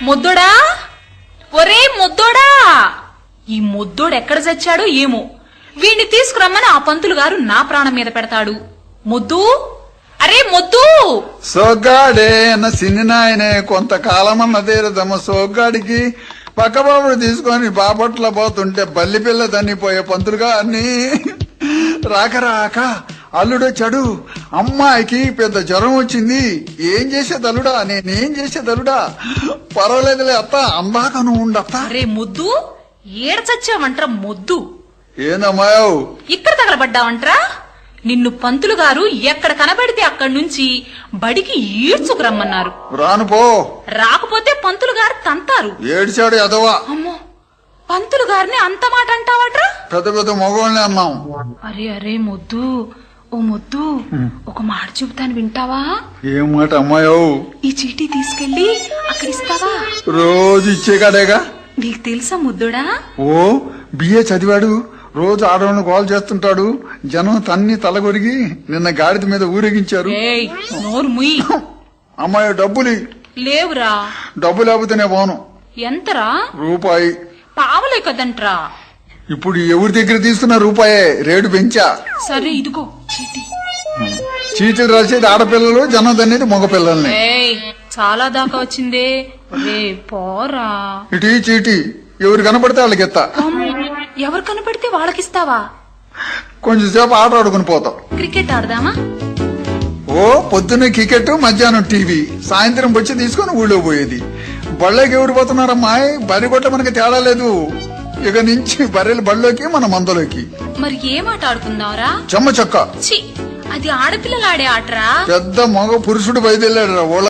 ముద్దోడా? ఒరే ముద్దోడా! ఈ ముద్దోడు ఎక్కడ చచ్చాడో ఏమో. వీణ్ణి తీసుకురమ్మని ఆ పంతులు గారు నా ప్రాణం మీద పెడతాడు. ముద్దు? అరే ముద్దు! సోగ్గాడే అన్న సిన్ని నాయనే కొంతకాలమన్న తీరదమ్మ సోగ్గాడికి పక్కబాబుడు తీసుకొని బాపట్ల పోతుంటే బల్లి పిల్ల తన్నిపోయే పంతులుగా అన్ని రాక రాక అల్లుడు చెడు అమ్మాయికి పెద్ద జ్వరం వచ్చింది. ఏం చేసేది అల్లుడా నేనేం చేసేది అల్లుడా పర్వాలేదులే అత్త అందాక నువ్వు ఉండత్త అరే ముద్దు ఏడ చచ్చావంట్రా ముద్దు ఏందమ్మాయవు ఇక్కడ తగలబడ్డావంట్రా? నిన్ను పంతులు గారు ఎక్కడ కనబడితే అక్కడి నుంచి బడికి ఈడ్చుకురమ్మన్నారు రాను పో. రాకపోతే పంతులు గారు తంతారు. ఏడిచాడు ఎదవా అమ్మో పంతులు గారిని అంత మాట అంటావట్రా? పెద్ద పెద్ద మగవాళ్ళని అన్నాం. అరే అరే ముద్దు ఓ ముద్దు ఒక మాట చెబుతాను వింటావా? ఏం మాట అమ్మాయవు ఈ చీటీ తీసుకెళ్ళి అక్కడ ఇస్తావా? రోజు ఇచ్చే కాడేగా? నీకు తెలుసా ముద్దుడా? ఓ బిఏ చదివాడు. రోజు ఆడవాళ్ళని కాల్ చేస్తుంటాడు. జనం తన్ని తలగొరిగి నిన్న గాడిద మీద ఊరేగించారు. అమ్మాయి డబ్బులి లేవురా. డబ్బు లేకపోతేనే పోను. ఎంతరా? రూపాయి. పావలే కదంట్రా. ఇప్పుడు ఎవరి దగ్గర తీసుకున్న రూపాయే? రేటు పెంచా. సరే ఇదిగో చీటీ. చీటీలు రాసేది ఆడపిల్లలు జనం తన్నేది మగపిల్లల్ని. ఏయ్ చాలా దాకా వచ్చిందే. రే పోరా. ఇటు ఈ చీటీ ఎవరు కనపడితే వాళ్ళకి ఎత్తా ఎవరు కనపడితే వాళ్ళకిస్తావా? కొంచెం సేపు ఆట ఆడుకుని పోతాం. క్రికెట్ ఆడదామా? ఓ పొద్దున్న క్రికెట్ మధ్యాహ్నం టీవీ. సాయంత్రం వచ్చి తీసుకొని ఊళ్ళో పోయేది. బళ్ళకి ఎవరు పోతున్నారమ్మా బరి కొట్ట మనకి తేడా లేదు. ఇక నుంచి బర్రెలు బళ్ళలోకి మన మందలోకి. మరి ఏం ఆట ఆడుకుందాంరా? చెమ్మ చక్క. చి అది ఆడపిల్లలాడే ఆటరా? పెద్ద మగ పురుషుడు బయలుదేరాడు ఊళ్ళ